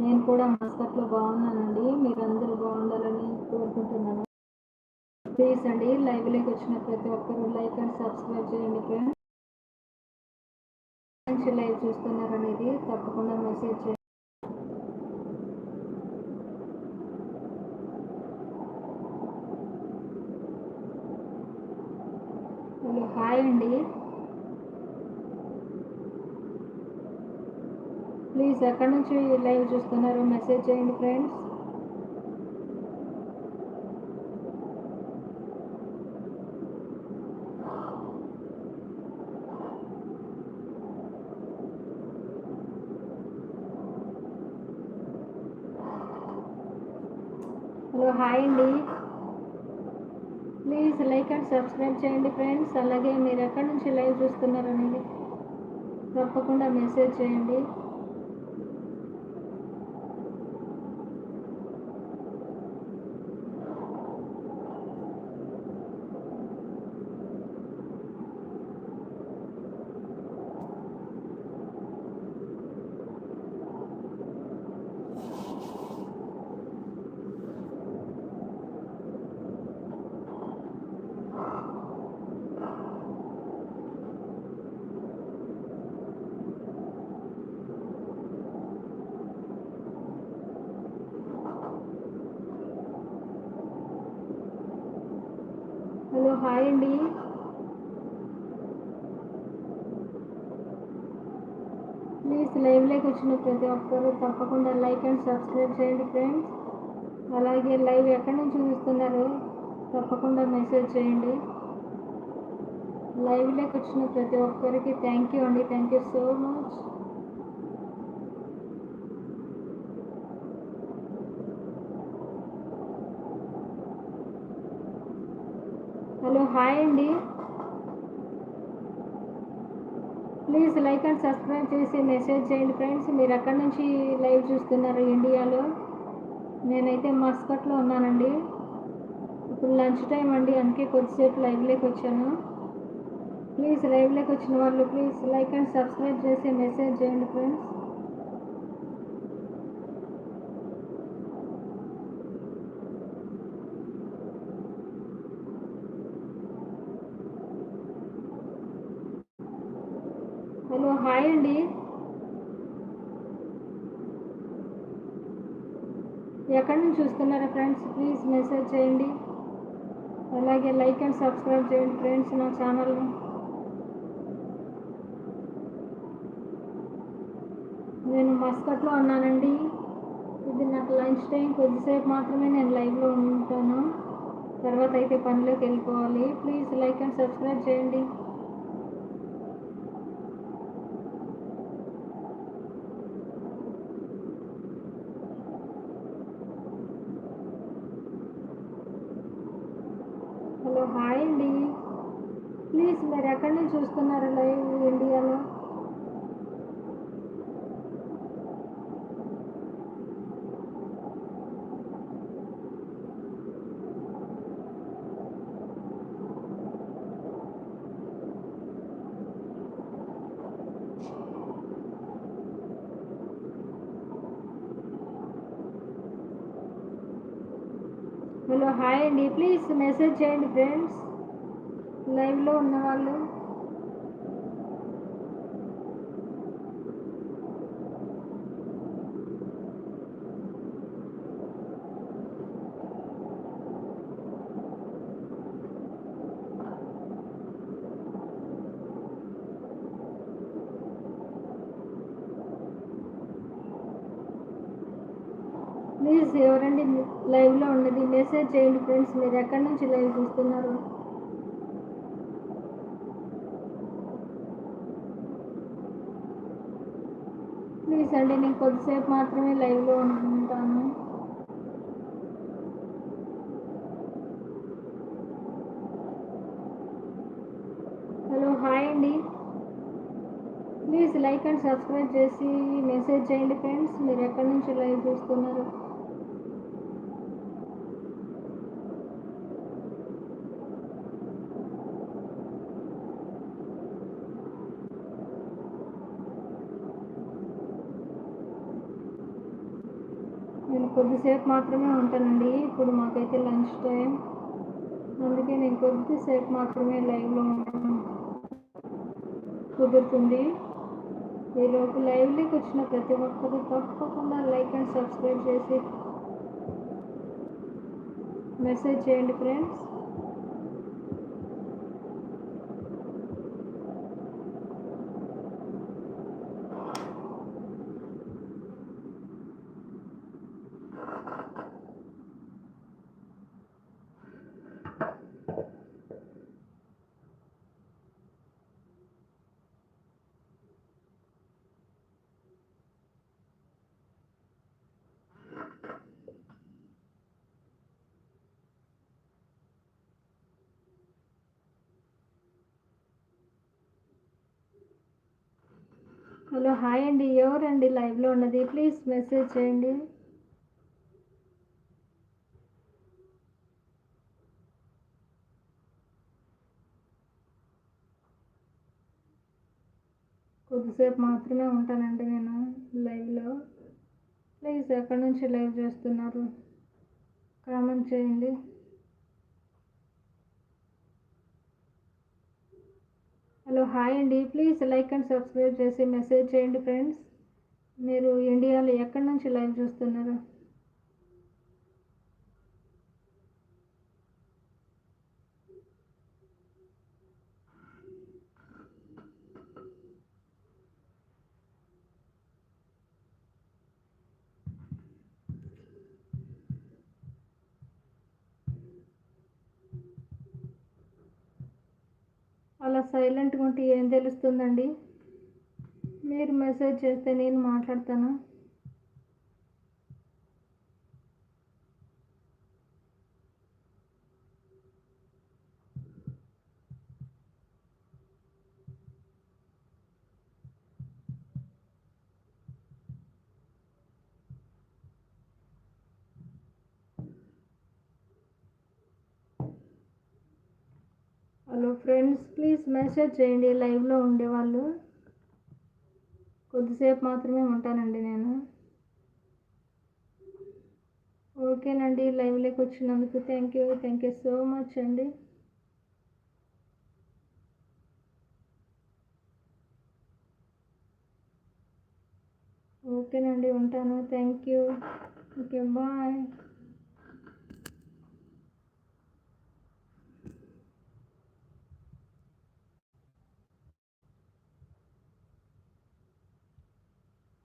నేను కూడా మస్కట్లో బాగున్నానండి. మీరందరూ బాగుండాలని కోరుకుంటున్నాను. ప్లీజ్ అండి లైవ్లోకి వచ్చిన ప్రతి ఒక్కరు లైక్ అండ్ సబ్స్క్రైబ్ చేయండి ఫ్రెండ్స్. మంచి లైవ్ చూస్తున్నారు అనేది తప్పకుండా మెసేజ్ చేయండి. హలో హాయ్ అండి. ప్లీజ్ ఎక్కడి నుంచి లైవ్ చూస్తున్నారు? మెసేజ్ చేయండి ఫ్రెండ్స్. హలో హాయ్ అండి. ప్లీజ్ లైక్ అండ్ సబ్స్క్రైబ్ చేయండి ఫ్రెండ్స్. అలాగే మీరు ఎక్కడి నుంచి లైవ్ చూస్తున్నారు అనేది తప్పకుండా మెసేజ్ చేయండి హలో హాయ్ అండి. ప్లీజ్ లైవ్లోకి వచ్చిన ప్రతి ఒక్కరు తప్పకుండా లైక్ అండ్ సబ్స్క్రైబ్ చేయండి ఫ్రెండ్స్. అలాగే లైవ్ ఎక్కడి నుంచి చూస్తున్నారు తప్పకుండా మెసేజ్ చేయండి. లైవ్లోకి వచ్చిన ప్రతి ఒక్కరికి థ్యాంక్ యూ అండి. Thank you so much. Hello hi అండి. ప్లీజ్ లైక్ అండ్ సబ్స్క్రైబ్ చేసి మెసేజ్ చేయండి ఫ్రెండ్స్. మీరు ఎక్కడి నుంచి లైవ్ చూస్తున్నారు ఇండియాలో? నేనైతే మస్కట్లో ఉన్నానండి. ఇప్పుడు లంచ్ టైం అండి అందుకే కొద్దిసేపు లైవ్లోకి వచ్చాను. ప్లీజ్ లైవ్లోకి వచ్చిన వాళ్ళు ప్లీజ్ లైక్ అండ్ సబ్స్క్రైబ్ చేసి మెసేజ్ చేయండి ఫ్రెండ్స్ హలో హాయ్ అండి. ఎక్కడి నుంచి చూస్తున్నారా ఫ్రెండ్స్? ప్లీజ్ మెసేజ్ చేయండి. అలాగే లైక్ అండ్ సబ్స్క్రైబ్ చేయండి ఫ్రెండ్స్ నా ఛానల్ని. నేను మస్కట్లో ఉన్నానండి. ఇది నాకు లంచ్ టైం. కొద్దిసేపు మాత్రమే నేను లైవ్లో ఉంటాను. తర్వాత అయితే పనిలోకి వెళ్ళిపోవాలి. ప్లీజ్ లైక్ అండ్ సబ్స్క్రైబ్ చేయండి హలో హాయ్ అండి. ప్లీజ్ మీరు ఎక్కడి నుంచి చూస్తున్నారు లైవ్ ఇండియాలో? హలో హాయ్ అండి. ప్లీజ్ మెసేజ్ చేయండి ఫ్రెండ్స్. లైవ్లో ఉన్న వాళ్ళు ప్లీజ్ ఎవరండి లైవ్లో ఉన్నది మెసేజ్ చేయండి ఫ్రెండ్స్ మీరు ఎక్కడి నుంచి లైవ్ చూస్తున్నారు? ప్లీజ్ అండి నేను కొద్దిసేపు మాత్రమే లైవ్లో ఉంటాను. హలో హాయ్ అండి. ప్లీజ్ లైక్ అండ్ సబ్స్క్రైబ్ చేసి మెసేజ్ చేయండి ఫ్రెండ్స్ మీరు ఎక్కడి నుంచి లైవ్ చూస్తున్నారు? నేను కొద్దిసేపు మాత్రమే ఉంటానండి. ఇప్పుడు మాకైతే లంచ్ టైం అందుకే నేను కొద్దిసేపు మాత్రమే లైవ్లో ఉంటాను. కుదురుతుంది. ఈలోపు లైవ్లోకి వచ్చిన ప్రతి ఒక్కరు తప్పకుండా లైక్ అండ్ సబ్స్క్రైబ్ చేసి మెసేజ్ చేయండి ఫ్రెండ్స్. హలో హాయ్ అండి. ఎవరండి లైవ్లో ఉన్నది? ప్లీజ్ మెసేజ్ చేయండి. కొద్దిసేపు మాత్రమే ఉంటానండి నేను లైవ్లో. ప్లీజ్ ఎక్కడి నుంచి లైవ్ చేస్తున్నారు? కామెంట్ చేయండి. హలో హాయ్ అండి. ప్లీజ్ లైక్ అండ్ సబ్స్క్రైబ్ చేసి మెసేజ్ చేయండి ఫ్రెండ్స్. మీరు ఇండియాలో ఎక్కడి నుంచి లైవ్ చూస్తున్నారు? సైలెంట్గా ఉంటే ఏం తెలుస్తుందండి? మీరు మెసేజ్ చేస్తే నేను మాట్లాడతాను హలో ఫ్రెండ్స్ ప్లీజ్ మెసేజ్ చేయండి. లైవ్లో ఉండేవాళ్ళు కొద్దిసేపు మాత్రమే ఉంటానండి నేను. ఓకేనండి లైవ్లోకి వచ్చినందుకు thank you thank you so much అండి. ఓకేనండి ఉంటాను. Thank you okay bye